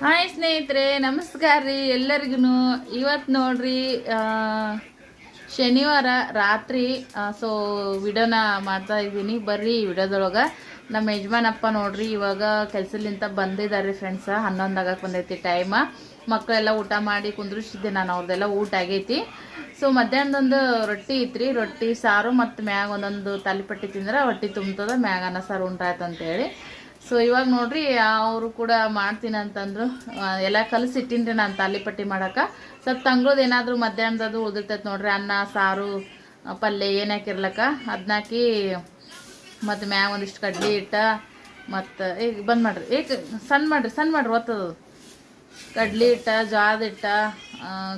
Hi ಸ್ನೇಹಿತರೆ, ನಮಸ್ಕಾರ ರೀ. ಎಲ್ಲರಿಗೂ ಇವತ್ತು ನೋಡ್ರಿ ಶನಿವಾರ ರಾತ್ರಿ ಸೊ ವಿಡಿಯೋನ ಮಾಡ್ತಾ ಇದ್ದೀನಿ. ಬರ್ರಿ ವಿಡಿಯೋದೊಳಗೆ ನಮ್ಮ ಯಜಮಾನಪ್ಪ ನೋಡ್ರಿ, ಇವಾಗ ಕೆಲಸಲಿಂತ ಬಂದಿದ್ದಾರೆ ಫ್ರೆಂಡ್ಸ ಹನ್ನೊಂದು ಆಗಕ್ಕೆ ಬಂದೈತಿ ಟೈಮ ಮಕ್ಕಳೆಲ್ಲ ಊಟ ಮಾಡಿ ಕುಂದ್ರಿಸಿದ್ದೆ ನಾನು ಅವ್ರದ್ದೆಲ್ಲ ಊಟ ಆಗೈತಿ. ಸೊ ಮಧ್ಯಾಹ್ನದೊಂದು ರೊಟ್ಟಿ ಇತ್ತು ರೊಟ್ಟಿ, ಸಾರು ಮತ್ತು ಮ್ಯಾಗ ಒಂದೊಂದು ತಾಲಿಪಟ್ಟಿ ತಿಂದ್ರೆ ರೊಟ್ಟಿ ತುಂಬ್ತದ, ಮ್ಯಾಗ ಅನ್ನ ಸಾರು ಉಂಟಾಯ್ತು ಅಂತೇಳಿ ಸೊ ಇವಾಗ ನೋಡ್ರಿ ಅವರು ಕೂಡ ಮಾಡ್ತೀನಿ ಅಂತಂದ್ರು. ಎಲ್ಲ ಕಲಿಸಿ ಇಟ್ಟಿನ್ರಿ ನಾನು ತಾಲಿಪಟ್ಟಿ ಮಾಡಕ್ಕೆ ಸ್ವಲ್ಪ ತಂಗ್ಳದ್ ಏನಾದರೂ ಮಧ್ಯಾಹ್ನದದು ಉದಿರ್ತೈತೆ ನೋಡ್ರಿ, ಅನ್ನ, ಸಾರು ಪಲ್ಯ ಏನು ಹಾಕಿರ್ಲಕ್ಕ. ಅದನ್ನ ಹಾಕಿ ಮತ್ತು ಮ್ಯಾಗ ಒಂದಿಷ್ಟು ಕಡ್ಲಿ ಇಟ್ಟ ಮತ್ತು ಈಗ ಬಂದ್ ಮಾಡ್ರಿ. ಈಗ ಸಣ್ಣ ಮಾಡ್ರಿ ಸಣ್ಣ ಮಾಡ್ರಿ ಒತ್ತದು ಕಡ್ಲಿ ಹಿಟ್ಟ ಜ್ವಾದ ಹಿಟ್ಟ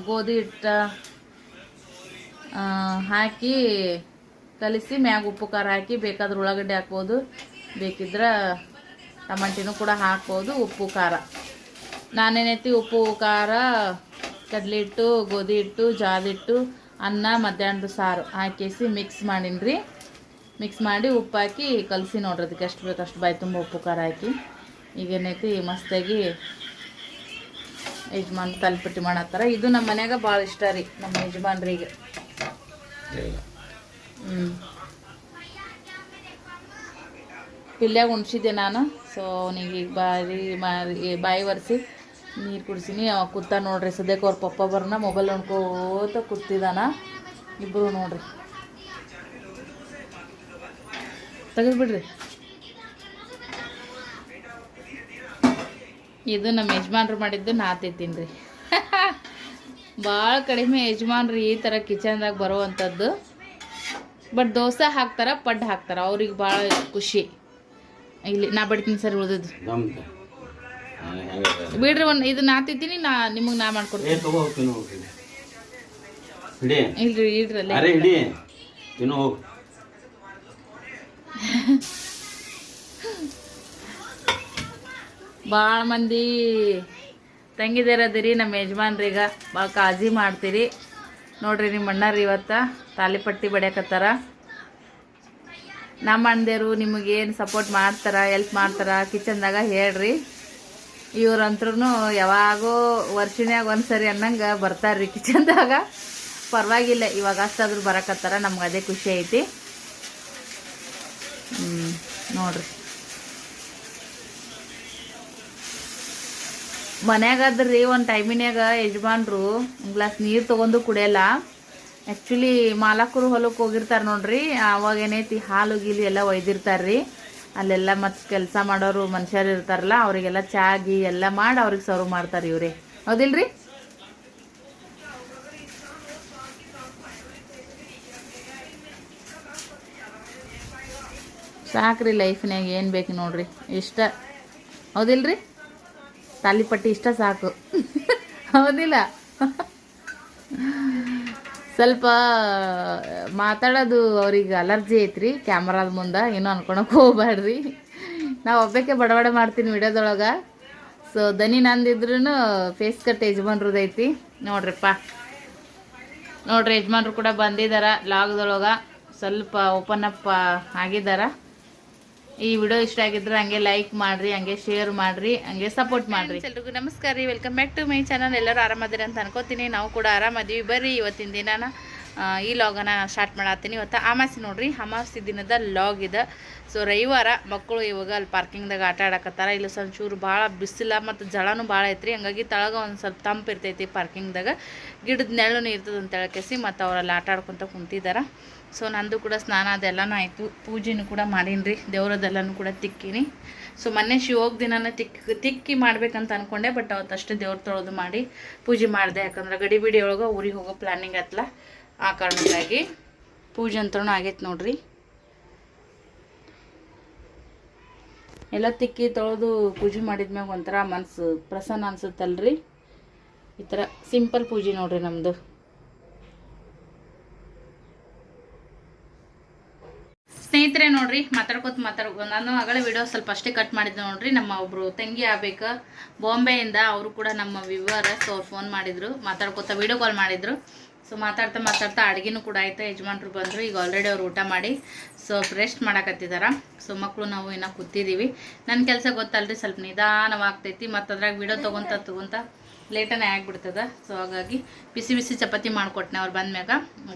ಗೋಧಿ ಹಿಟ್ಟ ಹಾಕಿ ಕಲಿಸಿ ಮ್ಯಾಗ ಉಪ್ಪು ಖಾರ ಹಾಕಿ ಬೇಕಾದ್ರೆ ಉಳ್ಳಾಗಡ್ಡೆ ಹಾಕ್ಬೋದು. ಬೇಕಿದ್ರೆ ಟಮಾಟಿನೂ ಕೂಡ ಹಾಕ್ಬೋದು ಉಪ್ಪು ಖಾರ. ನಾನೇನೈತಿ ಉಪ್ಪು ಖಾರ ಕಡ್ಲಿ ಹಿಟ್ಟು ಗೋಧಿ ಹಿಟ್ಟು ಜಾದಿಟ್ಟು ಹಿಟ್ಟು ಅನ್ನ ಮಧ್ಯಾಹ್ನದ ಸಾರು ಹಾಕಿಸಿ ಮಿಕ್ಸ್ ಮಾಡೀನಿ ಮಿಕ್ಸ್ ಮಾಡಿ ಉಪ್ಪು ಹಾಕಿ ಕಲಸಿ ನೋಡ್ರಿ ಅದಕ್ಕೆ ಎಷ್ಟು ಬೇಕು ಅಷ್ಟು ಬಾಯಿ ತುಂಬ ಉಪ್ಪು ಖಾರ ಹಾಕಿ. ಈಗೇನೈತಿ ಮಸ್ತಾಗಿ ಯಜಮಾನ್ ತಲ್ಪಟ್ಟಿ ಮಾಡತ್ತಾರ. ಇದು ನಮ್ಮ ಮನ್ಯಾಗ ಭಾಳ ಇಷ್ಟ ರೀ ನಮ್ಮ ಯಜಮಾನ್ರಿಗೆ. ಹ್ಞೂ ಪಿಲ್ಯಾಗ ಉಣ್ಸಿದ್ದೆ ನಾನು. ಸೊ ಅವನಿಗೆ ಈಗ ಬಾರಿ ಬಾಯಿ ಒರೆಸಿ, ನೀರು ಕುಡಿಸಿನಿ. ಅವ ಕೂತ ನೋಡ್ರಿ, ಸದ್ಯಕ್ಕೆ ಅವ್ರ ಪಪ್ಪ ಬರ್ನ ಮೊಬೈಲ್ ನೋಡ್ಕೋತ ಕೂತಿದ್ದಾನ ಇಬ್ಬರು ನೋಡ್ರಿ. ತೆಗೆದ್ಬಿಡ್ರಿ ಇದು ನಮ್ಮ ಯಜಮಾನ್ರು ಮಾಡಿದ್ದು ನಾ ತಿಂತೀನಿ ರೀ ಭಾಳ ಕಡಿಮೆ ಯಜಮಾನ್ರು ಈ ಥರ ಕಿಚನ್ದಾಗ ಬರುವಂಥದ್ದು ಬಟ್ ದೋಸೆ ಹಾಕ್ತಾರ, ಪಡ್ಡು ಹಾಕ್ತಾರ. ಅವ್ರಿಗೆ ಭಾಳ ಖುಷಿ. ಇಲ್ಲಿ ನಾ ಬಡ್ತೀನಿ ಸರ್ ಉಳಿದದ್ದು. ಬಿಡ್ರಿ ಒಂದು ಇದು ನಾ ತಿಂತೀನಿ ನಾ ನಿಮಗೆ ನಾ ಮಾಡ್ಕೊಡ್ತೀನಿ. ಇಲ್ರಿ ಇಡ್ರಿ ಅಲ್ಲೇ ಭಾಳ ಮಂದಿ ತಂಗಿದಿರದಿರಿ ನಮ್ಮ ಯಜಮಾನ್ರೀಗ ಭಾಳ ಕಾಳಜಿ ಮಾಡ್ತೀರಿ. ನೋಡ್ರಿ ನಿಮ್ಮ ಅಣ್ಣಾರು ಇವತ್ತು ತಾಲಿಪಟ್ಟಿ ಬಡಿಯಕತ್ತಾರ. ನಮ್ಮ ಅಣ್ಣದೇರು ನಿಮಗೇನು ಸಪೋರ್ಟ್ ಮಾಡ್ತಾರ ಎಲ್ಪ್ ಮಾಡ್ತಾರ, ಕಿಚನ್ದಾಗ ಹೇಳ್ರಿ. ಇವ್ರಂತ್ರೂ ಯಾವಾಗೋ ವರ್ಷನ್ಯಾಗ ಒಂದ್ಸರಿ ಅನ್ನಂಗೆ ಬರ್ತಾರ್ರಿ ಕಿಚನ್ದಾಗ. ಪರವಾಗಿಲ್ಲ, ಇವಾಗ ಅಷ್ಟಾದ್ರೂ ಬರಕತ್ತಾರ, ನಮ್ಗೆ ಅದೇ ಖುಷಿ ಐತಿ. ಹ್ಞೂ ನೋಡ್ರಿ. ಮನ್ಯಾಗಾದ್ರಿ ಒಂದು ಟೈಮಿನಾಗ ಯಜಮಾನ್ರು ಒಂದು ಗ್ಲಾಸ್ ನೀರು ತೊಗೊಂಡು ಕುಡಿಯಲ್ಲ. ಆ್ಯಕ್ಚುಲಿ ಮಾಲಕರು ಹೊಲಕ್ಕೆ ಹೋಗಿರ್ತಾರೆ ನೋಡ್ರಿ. ಅವಾಗ ಏನೈತಿ, ಹಾಲು ಗೀಲು ಎಲ್ಲ ಒಯ್ದಿರ್ತಾರ್ರಿ ಅಲ್ಲೆಲ್ಲ ಮತ್ತು ಕೆಲಸ ಮಾಡೋರು ಮನುಷ್ಯರು ಇರ್ತಾರಲ್ಲ, ಅವರಿಗೆಲ್ಲ ಚಾ ಗೀ ಎಲ್ಲ ಮಾಡಿ ಅವ್ರಿಗೆ ಸರ್ವ್ ಮಾಡ್ತಾರೆ ಇವ್ರೆ. ಹೌದಿಲ್ರಿ? ಸಾಕ್ರಿ ಲೈಫ್ನಾಗ ಏನು ಬೇಕು ನೋಡ್ರಿ. ಇಷ್ಟ. ಹೌದಿಲ್ರಿ? ತಾಲಿಪಟ್ಟಿ ಇಷ್ಟ ಸಾಕು. ಹೌದಿಲ್ಲ? ಸ್ವಲ್ಪ, ಮಾತಾಡೋದು ಅವ್ರಿಗೆ ಅಲರ್ಜಿ ಐತ್ರಿ ಕ್ಯಾಮ್ರಾದ ಮುಂದೆ, ಏನೋ ಅನ್ಕೊಳಕ್ಕೆ ಹೋಗ್ಬೇಡ್ರಿ ನಾವು ಒಬ್ಬಕ್ಕೆ ಬಡಬಡ ಮಾಡ್ತೀನಿ ವಿಡಿಯೋದೊಳಗೆ. ಸೊ ದನಿ ನಂದಿದ್ರು ಫೇಸ್ ಕಟ್ ಯಜಮಾನ್ರದೈತಿ ನೋಡ್ರಿಪ್ಪ. ನೋಡ್ರಿ, ಯಜಮಾನ್ರು ಕೂಡ ಬಂದಿದ್ದಾರೆ ಲಾಗ್ದೊಳಗೆ ಸ್ವಲ್ಪ ಓಪನ್ ಅಪ್ ಆಗಿದಾರ. ಈ ವಿಡಿಯೋ ಇಷ್ಟ ಆಗಿದ್ರೆ ಹಂಗೆ ಲೈಕ್ ಮಾಡ್ರಿ ಹಂಗೆ ಶೇರ್ ಮಾಡ್ರಿ ಹಂಗೆ ಸಪೋರ್ಟ್ ಮಾಡ್ರಿ. ಎಲ್ರಿಗೂ ನಮಸ್ಕಾರ ರೀ. Welcome back to my channel ಎಲ್ಲರೂ ಆರಾಮದಿರಿ ಅಂತ ಅನ್ಕೋತೀನಿ. ನಾವು ಕೂಡ ಆರಾಮದೀವಿ. ಬರ್ರಿ ಇವತ್ತಿನ ದಿನಾನ. ಆ, ಈ ಲಾಗನ ಸ್ಟಾರ್ಟ್ ಮಾಡತ್ತೀನಿ. ಇವತ್ತು ಅಮಾಸಿ ನೋಡ್ರಿ. ಅಮಾಸಿ ದಿನದ ಲಾಗ್ ಇದೆ. ಸೊ ರವಿವಾರ ಮಕ್ಕಳು ಇವಾಗ ಅಲ್ಲಿ ಪಾರ್ಕಿಂಗ್ದಾಗ ಆಟ ಆಡಕತ್ತಾರ. ಇಲ್ಲಿ ಸಂಚೂರು ಭಾಳ ಬಿಸಿಲ ಮತ್ತು ಜಳನೂ ಭಾಳ ಐತ್ರಿ. ಹಂಗಾಗಿ ತಳಗ ಒಂದು ಸ್ವಲ್ಪ ತಂಪು ಇರ್ತೈತಿ ಪಾರ್ಕಿಂಗ್ದಾಗ ಗಿಡದ ನೆರಳು ಇರ್ತದೆ ಅಂತ ಹೇಳಕೇಸಿ ಮತ್ತು ಅವರಲ್ಲಿ ಆಟ ಆಡ್ಕೊತ ಕುಂತಿದಾರ. ಸೊ ನಂದು ಕೂಡ ಸ್ನಾನ ಅದೆಲ್ಲನೂ ಆಯಿತು. ಪೂಜೆನೂ ಕೂಡ ಮಾಡೀನಿ ದೇವ್ರದೆಲ್ಲನೂ ಕೂಡ ತಿಕ್ಕಿನಿ. ಸೊ ಮೊನ್ನೆ ಶಿವೋಗ ದಿನನ ತಿಕ್ಕಿ ತಿಕ್ಕಿ ಮಾಡ್ಬೇಕಂತ ಅನ್ಕೊಂಡೆ ಬಟ್ ಅವತ್ತಷ್ಟೇ ದೇವ್ರ ತೊಳೆದು ಮಾಡಿ ಪೂಜೆ ಮಾಡಿದೆ. ಯಾಕಂದ್ರೆ ಗಡಿ ಬಿಡಿ ಒಳಗೆ ಊರಿಗೆ ಹೋಗೋ ಪ್ಲ್ಯಾನಿಂಗ್ ಆತ್ಲ ಆ ಕಾರಣಕ್ಕಾಗಿ ಪೂಜೆ ಅಂತೂ ಆಗೈತೆ ನೋಡ್ರಿ. ಎಲ್ಲ ತಿಕ್ಕಿ ತೊಳೆದು ಪೂಜೆ ಮಾಡಿದ್ಮ್ಯಾಗ ಒಂಥರ ಮನಸ್ಸು ಪ್ರಸನ್ನ ಅನ್ಸುತ್ತಲ್ರಿ. ಈ ಥರ ಸಿಂಪಲ್ ಪೂಜೆ ನೋಡ್ರಿ ನಮ್ಮದು ಸ್ನೇಹಿತರೆ ನೋಡ್ರಿ, ಮಾತಾಡ್ಕೊತ ಮಾತಾಡ್ಕೊ ನಾನು ಆಗಲೇ ವಿಡಿಯೋ ಸ್ವಲ್ಪ ಅಷ್ಟೇ ಕಟ್ ಮಾಡಿದ್ದೆ ನೋಡ್ರಿ, ನಮ್ಮ ಒಬ್ರು ತಂಗಿ ಆಗ್ಬೇಕು. ಬಾಂಬೆಯಿಂದ ಅವರು ಕೂಡ ನಮ್ಮ ವಿವರ್ ಸೊ ಫೋನ್ ಮಾಡಿದ್ರು, ಮಾತಾಡ್ಕೊತ ವಿಡಿಯೋ ಕಾಲ್ ಮಾಡಿದ್ರು. ಸೊ ಮಾತಾಡ್ತಾ ಮಾತಾಡ್ತಾ ಅಡುಗೆನೂ ಕೂಡ ಆಯ್ತು, ಯಜಮಾನ್ರು ಬಂದರು, ಈಗ ಆಲ್ರೆಡಿ ಅವ್ರು ಊಟ ಮಾಡಿ ಸೊ ರೆಸ್ಟ್ ಮಾಡಕತ್ತಿದಾರ. ಸೊ ಮಕ್ಕಳು ನಾವು ಇನ್ನೂ ಕೂತಿದ್ದೀವಿ ನನ್ನ ಕೆಲಸ ಗೊತ್ತಲ್ರಿ, ಸ್ವಲ್ಪ ನಿಧಾನವಾಗ್ತೈತಿ, ಮತ್ತು ಅದ್ರಾಗ ವಿಡಿಯೋ ತೊಗೊಂತ ತೊಗೊಂತ ಲೇಟನೇ ಆಗಿಬಿಡ್ತದ. ಸೊ ಹಾಗಾಗಿ ಬಿಸಿ ಬಿಸಿ ಚಪಾತಿ ಮಾಡಿಕೊಟ್ನೆ ಅವ್ರು ಬಂದ್ಮ್ಯಾಗ.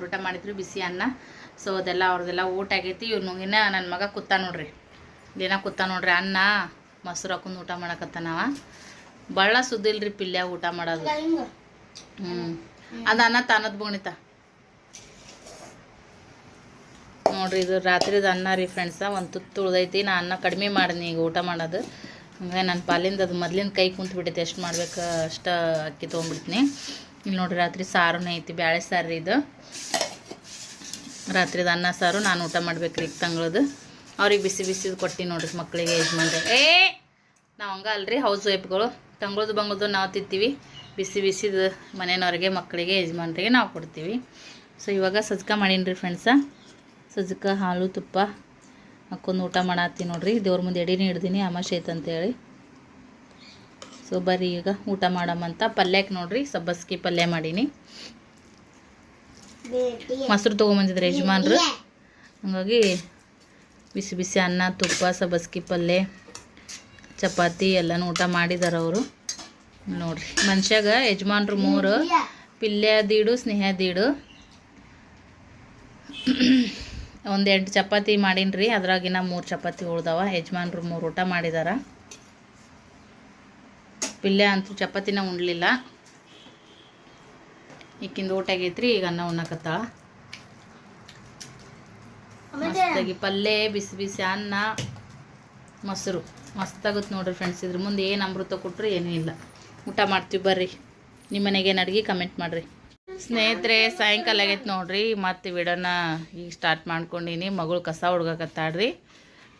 ಊಟ ಮಾಡಿದ್ರು, ಬಿಸಿ ಅನ್ನ. ಸೊ ಅದೆಲ್ಲ ಅವ್ರದ್ದೆಲ್ಲ ಊಟ ಆಗೈತಿ. ಇವ್ನು ಇನ್ನ ನನ್ನ ಮಗ ಕೂತ ನೋಡ್ರಿ. ದಿನ ಕೂತ ನೋಡ್ರಿ. ಅನ್ನ ಮೊಸರು ಹಾಕೊಂಡು ಊಟ ಮಾಡಕತ್ತಾನವ ಭಾಳ ಸುದ್ದಿಲ್ರಿ ಪಿಲ್ಯ ಊಟ ಮಾಡೋದು. ಹ್ಞೂ ಅದು ಅನ್ನ ತಾನದ್ ಬೋಣಿತ. ನೋಡ್ರಿ ಇದು ರಾತ್ರಿದ ಅನ್ನ ರೀ ಫ್ರೆಂಡ್ಸ ಒಂದು ತುತ್ತು ಉಳ್ದೈತಿ ನಾ ಅನ್ನ ಕಡಿಮೆ ಮಾಡಿದ್ನಿ ಈಗ ಊಟ ಮಾಡೋದು. ಹಂಗೆ ನನ್ನ ಪಾಲಿಂದ ಅದು ಮೊದ್ಲಿನ ಕೈ ಕುಂತ್ಬಿಟ್ಟೈತೆ ಎಷ್ಟು ಮಾಡ್ಬೇಕು ಅಷ್ಟು ಅಕ್ಕಿ ತೊಗೊಂಡ್ಬಿಡ್ತೀನಿ. ಇಲ್ಲಿ ನೋಡ್ರಿ ರಾತ್ರಿ ಸಾರುನೇ ಐತಿ. ಬ್ಯಾಳೆ ಸಾರು ರೀ ಇದು. ರಾತ್ರಿದ ಅನ್ನ, ಸಾರು ನಾನು ಊಟ ಮಾಡ್ಬೇಕ್ರಿ ರೀ ತಂಗಳದು. ಅವ್ರಿಗೆ ಬಿಸಿ ಬಿಸಿದು ಕೊಟ್ಟು ನೋಡ್ರಿ ಮಕ್ಕಳಿಗೆ ಯಜಮಾನ್ರಿ. ಏ, ನಾವು ಹಂಗ ಅಲ್ರಿ ಹೌಸ್ ವೈಫ್ಗಳು ತಂಗಳದು, ಬಂಗಳದು ನಾವು ತಿಂತೀವಿ. ಬಿಸಿ ಬಿಸಿದು ಮನೆಯವ್ರಿಗೆ ಮಕ್ಕಳಿಗೆ ಯಜಮಾನ್ರಿಗೆ ನಾವು ಕೊಡ್ತೀವಿ. ಸೊ ಇವಾಗ ಸಜ್ಕ ಮಾಡೀನಿ ರೀ ಫ್ರೆಂಡ್ಸ ಸಜ್ಕ, ಹಾಲು, ತುಪ್ಪ ಹಾಕೊಂಡು ಊಟ ಮಾಡತ್ತಿ ನೋಡ್ರಿ. ದೇವ್ರ ಮುಂದೆ ಎಡಿನೇ ಹಿಡ್ದೀನಿ, ಅಮಾಶೆ ಐತೆ ಅಂತೇಳಿ. ಸೊ ಬರ್ರಿ ಈಗ ಊಟ ಮಾಡಮ್ಮಂತ ಪಲ್ಯಕ್ಕೆ ನೋಡ್ರಿ, ಸಬ್ಬಸ್ಗಿ ಪಲ್ಯ ಮಾಡೀನಿ. ಮೊಸರು ತೊಗೊಂಬಂದಿದ್ರು ಯಜಮಾನ್ರು. ಹಂಗಾಗಿ ಬಿಸಿ ಬಿಸಿ ಅನ್ನ ತುಪ್ಪ ಸಬಸ್ಗಿ ಪಲ್ಯ ಚಪಾತಿ ಎಲ್ಲನೂ ಊಟ ಮಾಡಿದಾರ ಅವರು. ನೋಡ್ರಿ ಮನುಷ್ಯಾಗ ಯಜಮಾನ್ರು ಮೂರು ಪಿಲ್ಯ ದೀಡು ಸ್ನೇಹ ದೀಡು. ಒಂದು ಎಂಟು ಚಪಾತಿ ಮಾಡೀನಿ ರೀ ಅದ್ರಾಗಿನ ಮೂರು ಚಪಾತಿ ಉಳ್ದವ ಯಜಮಾನ್ರು ಮೂರು ಊಟ ಮಾಡಿದಾರ. ಪಿಲ್ಯ ಅಂತೂ ಚಪಾತಿನ ಉಣ್ಲಿಲ್ಲ. ಈಕಿಂದ ಊಟ ಆಗೈತ್ರಿ ಈಗ ಅನ್ನ ಉಣ್ಣಕತ್ತಾಳ. ಮಸ್ತಾಗಿ ಪಲ್ಯ ಬಿಸಿ ಬಿಸಿ ಅನ್ನ ಮೊಸರು. ಮಸ್ತಾಗುತ್ತೆ ನೋಡ್ರಿ ಫ್ರೆಂಡ್ಸ್ ಇದ್ರ ಮುಂದೆ ಏನು ಅಮೃತ ಕೊಟ್ಟರು ಏನೂ ಇಲ್ಲ. ಊಟ ಮಾಡ್ತೀವಿ ಬರ್ರಿ. ನಿಮ್ಮ ಮನೆಗೆ ಏನು ಅಡ್ಗೆ ಕಮೆಂಟ್ ಮಾಡಿರಿ. ಸ್ನೇಹಿತರೆ ಸಾಯಂಕಾಲ ಆಗೈತೆ ನೋಡ್ರಿ. ಮತ್ತು ವಿಡೋನ ಈಗ ಸ್ಟಾರ್ಟ್ ಮಾಡ್ಕೊಂಡೀನಿ. ಮಗಳು ಕಸ ಹುಡ್ಗಕತ್ತಾಡ್ರಿ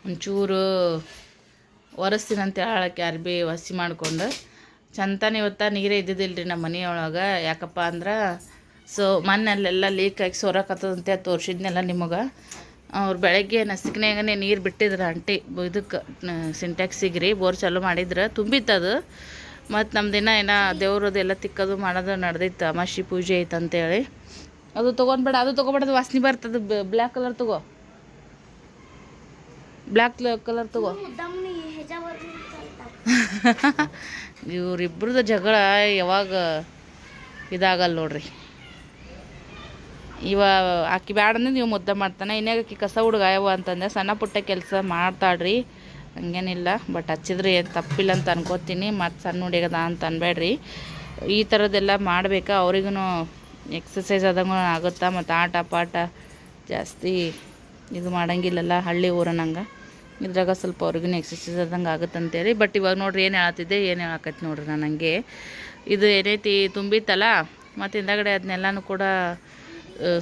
ಒಂಚೂರು ಒರೆಸ್ತೀನಂತ ಹೇಳಕ್ಕೆ ಯಾರು ಭೀ ಹಸಿ ಮಾಡ್ಕೊಂಡು. ಚಂತಾನೆ ಇವತ್ತ ನೀರೇ ಇದ್ದಿದ್ದಿಲ್ಲ ರೀ ನಮ್ಮ ಮನೆಯೊಳಗೆ. ಯಾಕಪ್ಪ ಅಂದ್ರೆ ಸೊ ಮಣ್ಣಲ್ಲೆಲ್ಲ ಲೀಕ್ ಆಗಿ ಸೋರಕತ್ತದಂತೆ ತೋರಿಸಿದ್ನೆಲ್ಲ ನಿಮಗೆ. ಅವ್ರು ಬೆಳಗ್ಗೆ ನಸಿಕ್ನಾಗನೆ ನೀರು ಬಿಟ್ಟಿದ್ರು ಆಂಟಿ ಇದಕ್ಕೆ ಸಿಂಟ್ಯಾಕ್ಸಿಗೆ ರೀ ಬೋರ್ ಚಾಲು ಮಾಡಿದ್ರೆ ಅದು ಮತ್ತು ನಮ್ಮ ದಿನ ಏನೋ ದೇವ್ರದ್ದು ಎಲ್ಲ ತಿಕ್ಕೋದು ಮಾಡೋದು ನಡೆದಿತ್ತು ಅಮಾಶಿ ಪೂಜೆ ಐತೆ ಅಂತೇಳಿ ಅದು ತೊಗೊಂಡ್ಬೇಡ ಅದು ತೊಗೊಬೇಡದು ವಾಸನೆ ಬರ್ತದೆ ಬ್ಲ್ಯಾಕ್ ಕಲರ್ ತಗೋ. ಬ್ಲ್ಯಾಕ್ ಕಲರ್ ತಗೋ. ಇವರಿಬ್ರದ್ದು ಜಗಳ ಯಾವಾಗ ಇದಾಗಲ್ಲ ನೋಡ್ರಿ. ಇವ ಆಕಿ ಬ್ಯಾಡ ಅಂದ್ರೆ ನೀವು ಮುದ್ದೆ ಮಾಡ್ತಾನೆ. ಇನ್ಯಾಗ ಆಕಿ ಕಸ ಹುಡುಗ ಯಾವ ಅಂತಂದೆ. ಸಣ್ಣ ಪುಟ್ಟ ಕೆಲಸ ಮಾಡ್ತಾಳ್ರಿ. ಹಂಗೇನಿಲ್ಲ. ಬಟ್ ಹಚ್ಚಿದ್ರೆ ಏನು ತಪ್ಪಿಲ್ಲ ಅಂತ ಅನ್ಕೋತೀನಿ. ಮತ್ತು ಸಣ್ಣ ಹುಡುಗದ ಅಂತ ಅನ್ಬೇಡ್ರಿ ಈ ಥರದ್ದೆಲ್ಲ ಮಾಡಬೇಕು? ಅವ್ರಿಗೂ ಎಕ್ಸಸೈಸ್ ಆದಂಗೂ ಆಗುತ್ತಾ? ಮತ್ತು ಆಟ ಪಾಠ ಜಾಸ್ತಿ ಇದು ಮಾಡಂಗಿಲ್ಲಲ್ಲ ಹಳ್ಳಿ ಊರನಂಗೆ? ಇದ್ರಾಗ ಸ್ವಲ್ಪ ಅವ್ರಿಗೂ ಎಕ್ಸಸೈಸ್ ಆದಂಗೆ ಆಗುತ್ತೆ ಅಂತೇಳಿ ಬಟ್ ಇವಾಗ ನೋಡ್ರಿ ಏನು ಹೇಳತ್ತಿದ್ದೆ, ಏನು ಹೇಳಕತ್ತಿ ನೋಡ್ರಿ ನಾನು ಹಂಗೆ. ಇದು ಏನೈತಿ, ತುಂಬಿತ್ತಲ್ಲ? ಮತ್ತು ಹಿಂದಗಡೆ ಅದನ್ನೆಲ್ಲನೂ ಕೂಡ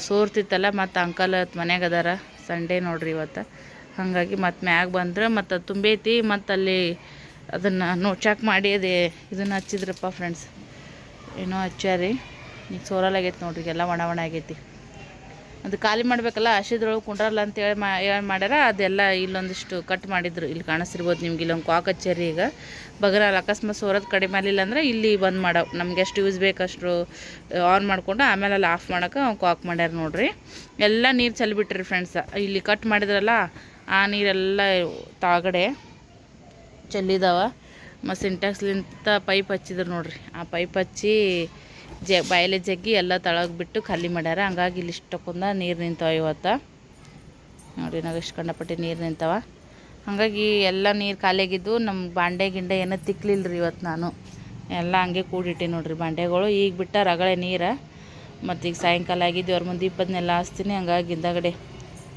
ಸೋರ್ತಿತ್ತಲ್ಲ? ಮತ್ತು ಅಂಕಲ್ ಮನ್ಯಾಗ ಅದಾರ. ಸಂಡೇ ನೋಡ್ರಿ ಇವತ್ತು. ಹಾಗಾಗಿ ಮತ್ತು ಮ್ಯಾಗ ಬಂದ್ರೆ ಮತ್ತು ಅದು ತುಂಬೈತಿ, ಮತ್ತು ಅಲ್ಲಿ ಅದನ್ನು ನೋ ಚೆಕ್ ಮಾಡಿ ಅದೇ ಇದನ್ನು ಹಚ್ಚಿದ್ರಪ್ಪ ಫ್ರೆಂಡ್ಸ್ ಏನೋ ಹಚ್ಚಾರಿ ಈಗ ಸೋರಲಾಗೈತಿ ನೋಡ್ರಿ ಎಲ್ಲ ಒಣ ಒಣ ಆಗೈತಿ. ಅದು ಖಾಲಿ ಮಾಡಬೇಕಲ್ಲ, ಹಸಿದ್ರೊಳಗೆ ಕುಂಡ್ರಲ್ಲ ಅಂತೇಳಿ ಮಾ, ಹೇಳಿ ಮಾಡ್ಯಾರ. ಅದೆಲ್ಲ ಇಲ್ಲೊಂದಿಷ್ಟು ಕಟ್ ಮಾಡಿದ್ರು. ಇಲ್ಲಿ ಕಾಣಿಸ್ತಿರ್ಬೋದು ನಿಮ್ಗೆ ಇಲ್ಲೊಂದು ಕ್ವಾಕ್ ಕಚೇರಿ ಈಗ. ಬಗರಲ್ಲಿ ಅಕಸ್ಮಾತ್ ಸೋರೋದು ಕಡಿಮೆ ಆಗಲಿಲ್ಲ ಅಂದ್ರೆ ಇಲ್ಲಿ ಬಂದ್ ಮಾಡೋ. ನಮ್ಗೆ ಎಷ್ಟು ಯೂಸ್ ಬೇಕಷ್ಟು ಆನ್ ಮಾಡಿಕೊಂಡು ಆಮೇಲೆ ಅಲ್ಲಿ ಆಫ್ ಮಾಡೋಕೆ ಕ್ವಾಕ್ ಮಾಡ್ಯಾರ ನೋಡ್ರಿ. ಎಲ್ಲ ನೀರು ಚೆಲ್ಬಿಟ್ರಿ ಫ್ರೆಂಡ್ಸ್ ಇಲ್ಲಿ ಕಟ್ ಮಾಡಿದ್ರಲ್ಲ, ಆ ನೀರೆಲ್ಲ ತಾಗಡೆ ಚೆಲ್ಲಿದಾವ. ಮತ್ತು ಸಿಂಟ್ಯಾಕ್ಸ್ಲಿಂತ ಪೈಪ್ ಹಚ್ಚಿದ್ರು ನೋಡ್ರಿ. ಆ ಪೈಪ್ ಹಚ್ಚಿ ಜ ಬಾಯಲೆ ಜಗ್ಗಿ ಎಲ್ಲ ತಳಗೆ ಬಿಟ್ಟು ಖಾಲಿ ಮಾಡ್ಯಾರ. ಹಂಗಾಗಿ ಇಲ್ಲಿ ಇಷ್ಟಕ್ಕೊಂದ ನೀರು ನಿಂತಾವ ಇವತ್ತು. ನೋಡಿ ನಾವು ಎಷ್ಟು ಕಂಡಪಟ್ಟಿ ನೀರು ನಿಂತಾವ. ಹಾಗಾಗಿ ಎಲ್ಲ ನೀರು ಖಾಲಿಯಾಗಿದ್ದು ನಮ್ಮ ಬಾಂಡೆ ಗಿಂಡೆ ಏನೋ ತಿಕ್ಕಲಿಲ್ಲ ರೀ ಇವತ್ತು ನಾನು. ಎಲ್ಲ ಹಂಗೆ ಕೂಡಿಟ್ಟೆ ನೋಡ್ರಿ ಬಾಂಡೆಗಳು. ಈಗ ಬಿಟ್ಟ ರಗಳೆ ನೀರು. ಮತ್ತು ಈಗ ಸಾಯಂಕಾಲ ಆಗಿದ್ದು ಅವ್ರ ಮುಂದೆ ಇಪ್ಪತ್ತನೆಲ್ಲ ಹಾಸ್ತೀನಿ ಹಂಗಾಗಿ ಹಿಂದಗಡೆ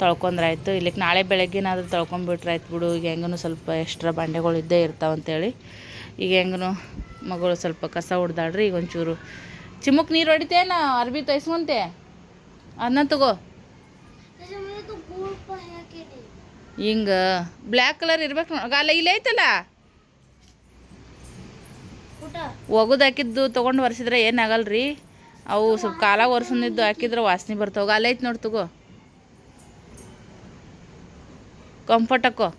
ತೊಳ್ಕೊಂಡ್ರಾಯ್ತು ಇಲ್ಲಿಗೆ ನಾಳೆ ಬೆಳಗ್ಗೆನಾದ್ರೂ ತೊಳ್ಕೊಂಬಿಟ್ರೆ ಆಯ್ತು ಬಿಡು. ಈಗ ಹೆಂಗೂ ಸ್ವಲ್ಪ ಎಕ್ಸ್ಟ್ರಾ ಬಾಂಡೆಗಳು ಇದ್ದೇ ಇರ್ತಾವಂತೇಳಿ. ಈಗ ಹೆಂಗೂ ಮಗಳು ಸ್ವಲ್ಪ ಕಸ ಹೊಡ್ದಾಳ್ರಿ ಈಗ ಒಂಚೂರು ಚಿಮ್ಮಕ್ ನೀರು ಹೊಡಿತೇನ? ಅರ್ಬಿ ತೊಯ್ಸ್ಕೊಂತೆ? ಅದನ್ನ ತಗೋ. ಹಿಂಗ ಬ್ಲ್ಯಾಕ್ ಕಲರ್ ಇರ್ಬೇಕು ಅಲ್ಲ ಇಲ್ಲ ಐತಲ್ಲ? ಒಗದು ಹಾಕಿದ್ದು ತಗೊಂಡು ಒರೆಸಿದ್ರೆ ಏನಾಗಲ್ರಿ ಅವು ಸ್ವಲ್ಪ ಕಾಲ ಒರೆಸಂದಿದ್ದು ಹಾಕಿದ್ರೆ ವಾಸನೆ ಬರ್ತಾವ. ಅಲ್ಲ ಐತೆ ನೋಡಿ ತಗೋ. ಕಂಫರ್ಟ್ ಹಾಕೋ.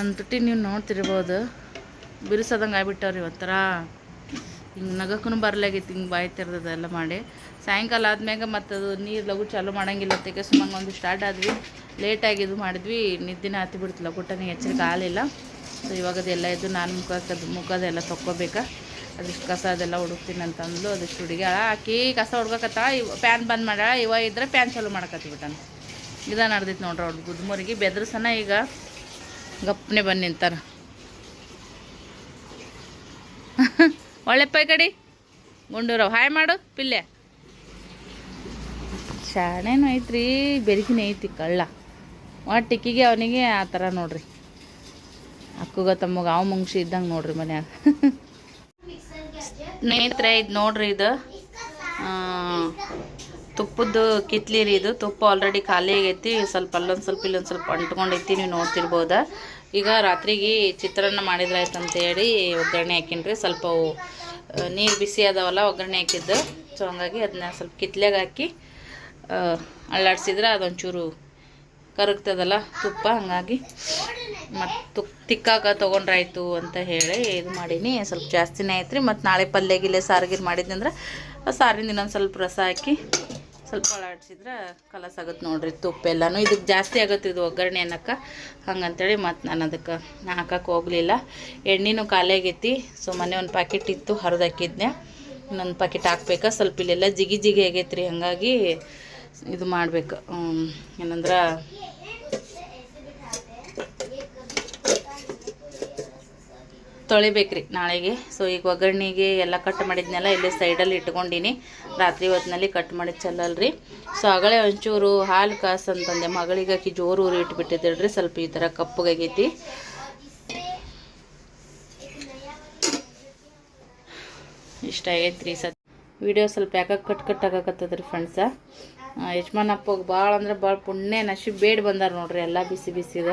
ಅಂದ್ಬಿಟ್ಟು ನೀವು ನೋಡ್ತಿರ್ಬೋದು. ಬಿರುಸದಂಗೆ ಆಗ್ಬಿಟ್ಟವ್ರಿ ಒಂಥರ ಹಿಂಗೆ ನಗಕ್ಕೂ ಬರಲಾಗಿತ್ತು ಹಿಂಗೆ ಬಾಯಿ ತೆರೆದದೆಲ್ಲ ಮಾಡಿ. ಸಾಯಂಕಾಲ ಆದ್ಮ್ಯಾಗ ಮತ್ತು ಅದು ನೀರು ಲಘು ಚಾಲು ಮಾಡಂಗಿಲ್ಲ ತೆಗೆ ಸುಮಂಗೆ ಒಂದು ಸ್ಟಾರ್ಟ್ ಆದ್ವಿ. ಲೇಟಾಗಿ ಇದು ಮಾಡಿದ್ವಿ, ನಿದ್ದಿನ ಹತ್ತಿ ಬಿಡ್ತಿಲ್ಲ ಗುಟ್ಟನಿಗೆ ಎಚ್ಚರಿಕೆ ಆಗಲಿಲ್ಲ. ಸೊ ಇವಾಗ ಅದೆಲ್ಲ ಇದು ನಾನು ಮುಖಕ್ಕೆ ಮುಖದೆಲ್ಲ ತೊಕ್ಕೋಬೇಕಾ. ಅದಿಷ್ಟು ಕಸ ಅದೆಲ್ಲ ಹುಡುಕ್ತೀನಿ ಅಂತ ಅಂದ್ಲು ಅದಿಷ್ಟು ಹುಡುಗಿ. ಆಕಿ ಕಸ ಹುಡ್ಕೋಕತ್ತ, ಇವ ಪ್ಯಾನ್ ಬಂದ್ ಮಾಡ್ಯಾಳ, ಇವ ಇದ್ರೆ ಪ್ಯಾನ್ ಚಾಲು ಮಾಡಕತ್ತಿ ಬಿಟ್ಟಾನ. ಇದ ನಡ್ದೈತೆ ನೋಡ್ರಿ ಅವ್ರು ಗುದ್ಮೂರಿಗೆ. ಬೆದ್ರಸನ ಈಗ ಗಪ್ಪನೆ ಬಂದು ನಿಂತಾನ. ಒಳ್ಳೆ ಪೈ ಕಡಿ. ಗುಂಡೂರವ್, ಹಾಯ್ ಮಾಡು, ಪಿಲ್ಲೆ. ಶಾಣೆನೂ ಐತ್ರಿ ಬೆರಿಕಿನ ಐತಿ ಕಳ್ಳ. ಟಿಕ್ಕಿಗೆ ಅವನಿಗೆ ಆ ಥರ ನೋಡ್ರಿ. ಅಕ್ಕಗ ತಮ್ಮಗ ಅವ ಮುಂಗ್ಸಿ ಇದ್ದಂಗೆ ನೋಡ್ರಿ ಮನ್ಯಾಗ. ಸ್ನೇಹಿತರೆ, ಇದು ನೋಡ್ರಿ ಇದು. ತುಪ್ಪದ್ದು ಕಿತ್ಲಿ ರೀ ಇದು. ತುಪ್ಪ ಆಲ್ರೆಡಿ ಖಾಲಿ ಆಗೈತಿ. ಸ್ವಲ್ಪ ಅಲ್ಲೊಂದು ಸ್ವಲ್ಪ ಇಲ್ಲೊಂದು ಸ್ವಲ್ಪ ಅಂಟ್ಕೊಂಡೈತಿ ನೀವು ನೋಡ್ತಿರ್ಬೋದ. ಈಗ ರಾತ್ರಿಗೆ ಚಿತ್ರಾನ್ನ ಮಾಡಿದ್ರಾಯ್ತು ಅಂತೇಳಿ ಒಗ್ಗರಣೆ ಹಾಕಿನ್ರಿ. ಸ್ವಲ್ಪ ನೀರು ಬಿಸಿ ಅದಾವಲ್ಲ, ಒಗ್ಗರಣೆ ಹಾಕಿದ್ದು. ಸೊ ಹಂಗಾಗಿ ಅದನ್ನ ಸ್ವಲ್ಪ ಕಿತ್ಲೆಗೆ ಹಾಕಿ ಅಳ್ಳಾಡ್ಸಿದ್ರೆ ಅದೊಂಚೂರು ಕರಗ್ತದಲ್ಲ ತುಪ್ಪ. ಹಂಗಾಗಿ ಮತ್ತು ತುಕ್ ತಿಕ್ಕಾಗ ತೊಗೊಂಡ್ರಾಯ್ತು ಅಂತ ಹೇಳಿ ಇದು ಮಾಡೀನಿ. ಸ್ವಲ್ಪ ಜಾಸ್ತಿನೇ ಐತ್ರಿ ಮತ್ತು ನಾಳೆ ಪಲ್ಯ ಗಿಲ್ಲೆ ಸಾರಿಗಿರ್ ಮಾಡಿದ್ನಂದ್ರೆ ಆ ಸಾರಿನ ಇನ್ನೊಂದು ಸ್ವಲ್ಪ ರಸ ಹಾಕಿ ಸ್ವಲ್ಪ ಅಳಾಡ್ಸಿದ್ರೆ ಕಲಸ್ ಆಗುತ್ತೆ ನೋಡ್ರಿ, ತುಪ್ಪ ಎಲ್ಲನೂ. ಇದಕ್ಕೆ ಜಾಸ್ತಿ ಆಗುತ್ತೆ ಇದು ಒಗ್ಗರಣೆ ಅನ್ನಕ್ಕೆ. ಹಂಗಂತೇಳಿ ಮತ್ತು ನಾನು ಅದಕ್ಕೆ ಹಾಕಕ್ಕೆ ಹೋಗಲಿಲ್ಲ. ಎಣ್ಣೆನೂ ಖಾಲಿಯಾಗೈತಿ. ಸೊ ಮೊನ್ನೆ ಒಂದು ಪ್ಯಾಕೆಟ್ ಇತ್ತು ಹರಿದಾಕಿದ್ನೆ ಇನ್ನೊಂದು ಪ್ಯಾಕೆಟ್ ಹಾಕ್ಬೇಕಾ? ಸ್ವಲ್ಪ ಇಲ್ಲೆಲ್ಲ ಜಿಗಿ ಜಿಗಿ ಆಗೈತ್ರಿ. ಹಾಗಾಗಿ ಇದು ಮಾಡ್ಬೇಕು. ಏನಂದ್ರೆ ತೊಳಿಬೇಕ್ರಿ ನಾಳೆಗೆ. ಸೊ ಈಗ ಒಗ್ಗರಣೆಗೆ ಎಲ್ಲ ಕಟ್ ಮಾಡಿದ್ನೆಲ್ಲ ಇಲ್ಲೇ ಸೈಡಲ್ಲಿ ಇಟ್ಕೊಂಡಿನಿ. ರಾತ್ರಿ ಹೊತ್ತಿನಲ್ಲಿ ಕಟ್ ಮಾಡಿ ಚೆಲ್ಲಲ್ರಿ ಸೊ ಆಗಲೇ ಒಂಚೂರು ಹಾಲು ಕಾಸು ಅಂತಂದೆ ಮಗಳಿಗೆ ಹಾಕಿ ಜೋರು ಊರಿ ಇಟ್ಬಿಟ್ಟಿದ್ದೇಳ್ರಿ ಸ್ವಲ್ಪ ಈ ಥರ ಕಪ್ಪಗಾಗೈತಿ ಇಷ್ಟ ಆಗೈತ್ರಿ ಸತ್. ವಿಡಿಯೋ ಸ್ವಲ್ಪ ಯಾಕೆ ಕಟ್ ಕಟ್ ಆಗಕತ್ತದ್ರಿ ಫ್ರೆಂಡ್ಸ ಯಜಮಾನ್ ಅಪ್ಪಗೆ ಭಾಳ ಅಂದ್ರೆ ಭಾಳ ಪುಣ್ಯ ನಶೀಬ್ ಬೇಡ ಬಂದಾರ ನೋಡ್ರಿ. ಎಲ್ಲ ಬಿಸಿ ಬಿಸಿದ.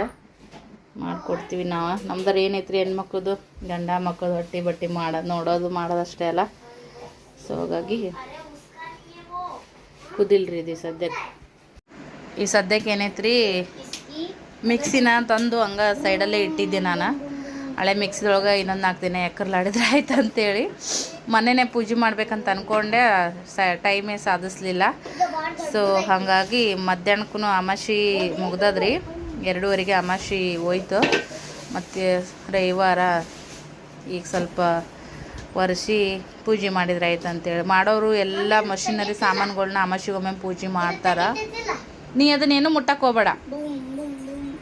ಮಾಡ್ಕೊಡ್ತೀವಿ ನಾವು. ನಮ್ದಾರ ಏನೈತ್ರಿ ಹೆಣ್ಮಕ್ಳದು? ಗಂಡ ಮಕ್ಕಳು ಹೊಟ್ಟಿ ಬಟ್ಟಿ ಮಾಡೋದು ನೋಡೋದು ಮಾಡೋದಷ್ಟೇ ಅಲ್ಲ. ಸೊ ಹಾಗಾಗಿ ಕುದಿಲ್ರಿ ಇದು ಸದ್ಯಕ್ಕೆ ಈ ಸದ್ಯಕ್ಕೆ ಏನೈತ್ರಿ? ಮಿಕ್ಸಿನ ತಂದು ಹಂಗೆ ಸೈಡಲ್ಲೇ ಇಟ್ಟಿದ್ದೆ ನಾನು. ಹಳೆ ಮಿಕ್ಸಿದೊಳಗೆ ಇನ್ನೊಂದು ನಾಲ್ಕು ದಿನ ಎಕ್ಕರ್ಲಾಡಿದ್ರೆ ಆಯ್ತು ಅಂತೇಳಿ. ಮೊನ್ನೆನೇ ಪೂಜೆ ಮಾಡ್ಬೇಕಂತ ಅಂದ್ಕೊಂಡೆ ಸ, ಟೈಮೇ ಸಾಧಿಸ್ಲಿಲ್ಲ. ಸೊ ಹಾಗಾಗಿ ಮಧ್ಯಾಹ್ನಕ್ಕೂ ಅಮಾಶಿ ಮುಗ್ದದ್ರಿ. ಎರಡೂವರೆಗೆ ಅಮಾಶಿ ಹೋಯ್ತು. ಮತ್ತು ರವಿವಾರ ಈಗ ಸ್ವಲ್ಪ ಒರೆಸಿ ಪೂಜೆ ಮಾಡಿದ್ರೆ ಆಯ್ತು ಅಂತೇಳಿ. ಮಾಡೋರು ಎಲ್ಲ ಮಷಿನರಿ ಸಾಮಾನುಗಳನ್ನ ಅಮಾಶಿಗೊಮ್ಮೆ ಪೂಜೆ ಮಾಡ್ತಾರೆ. ನೀ ಅದನ್ನೇನು ಮುಟ್ಟಕ್ಕೆ ಹೋಗ್ಬೇಡ.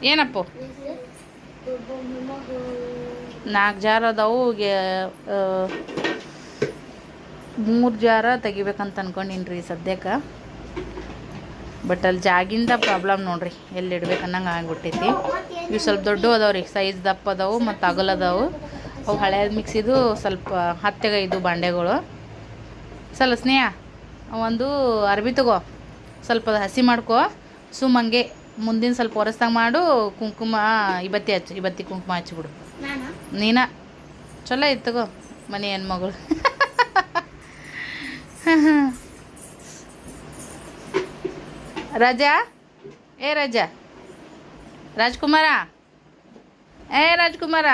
ಏನಪ್ಪ? ನಾಲ್ಕು ಜಾರ ಅದಾವು. ಮೂರು ಜಾರ ತೆಗಿಬೇಕಂತ ಅನ್ಕೊಂಡಿನ್ರಿ ಸದ್ಯಕ್ಕೆ. ಬಟ್ ಅಲ್ಲಿ ಜಾಗಿಂದ ಪ್ರಾಬ್ಲಮ್ ನೋಡ್ರಿ, ಎಲ್ಲಿ ಇಡ್ಬೇಕು ಅನ್ನಂಗೆ ಆಗಿಬಿಟ್ಟೈತಿ. ಇವು ಸ್ವಲ್ಪ ದೊಡ್ಡ ಅದಾವ್ರಿ ಸೈಜ್ ದಪ್ಪ ಅದಾವು ಮತ್ತು ಅಗಲ ಅದಾವು. ಅವು ಹಳೇದು ಮಿಕ್ಸಿದು ಸ್ವಲ್ಪ ಹತ್ತೆಗ ಇದು ಬಾಂಡೆಗಳು. ಸಲ ಸ್ನೇಹ, ಒಂದು ಅರ್ಬಿ ತಗೋ, ಸ್ವಲ್ಪ ಹಸಿ ಮಾಡ್ಕೋ. ಸುಮ್ಮಂಗೆ ಮುಂದಿನ ಸ್ವಲ್ಪ ಒರೆಸ್ದಂಗೆ ಮಾಡು, ಕುಂಕುಮ ಇವತ್ತಿ ಹಚ್ಚು ಇವತ್ತಿ ಕುಂಕುಮ ಹಚ್ಚಿಬಿಡು ನೀನ? ಚಲೋ ಇತ್ತು ತಗೋ, ಮನೆ ಹೆಣ್ಮಗಳು. ರಜಾ? ಏ ರಜಾ? ರಾಜ್ಕುಮಾರ? ಏ ರಾಜ್ಕುಮಾರ?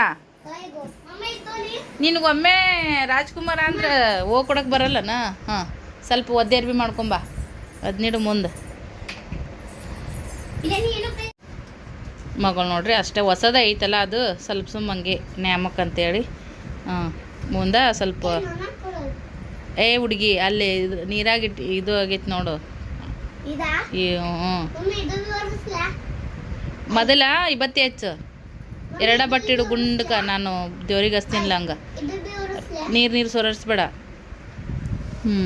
ನಿನಗೊಮ್ಮೆ ರಾಜ್ಕುಮಾರ ಅಂದ್ರೆ ಹೋಗ್ ಕೊಡಕ್ಕೆ ಬರಲ್ಲನ? ಹಾಂ, ಸ್ವಲ್ಪ ಒದ್ದೆ ಅರ್ಬಿ ಮಾಡ್ಕೊಂಬ ನೀಡು ಮುಂದೆ. ಮಗಳು ನೋಡ್ರಿ, ಅಷ್ಟೇ ಹೊಸದ ಐತಲ್ಲ ಅದು. ಸ್ವಲ್ಪ ಸುಮ್ಮಂಗೆ ನ್ಯಾಮಕ್ ಅಂತೇಳಿ. ಹಾಂ, ಮುಂದೆ ಸ್ವಲ್ಪ ಏ ಹುಡುಗಿ, ಅಲ್ಲಿ ನೀರಾಗಿಟ್ಟು ಇದು ಆಗೈತೆ ನೋಡು. ಮೊದಲ ಇವತ್ತೇ ಹೆಚ್ಚು. ಎರಡ ಬಟ್ಟಿಡು ಗುಂಡಕ ನಾನು ದೇವ್ರಿಗೆ ಹಚ್ತೀನಿಲ್ಲ ಹಂಗ. ನೀರು ನೀರು ಸೊರಸ್ಬೇಡ. ಹ್ಞೂ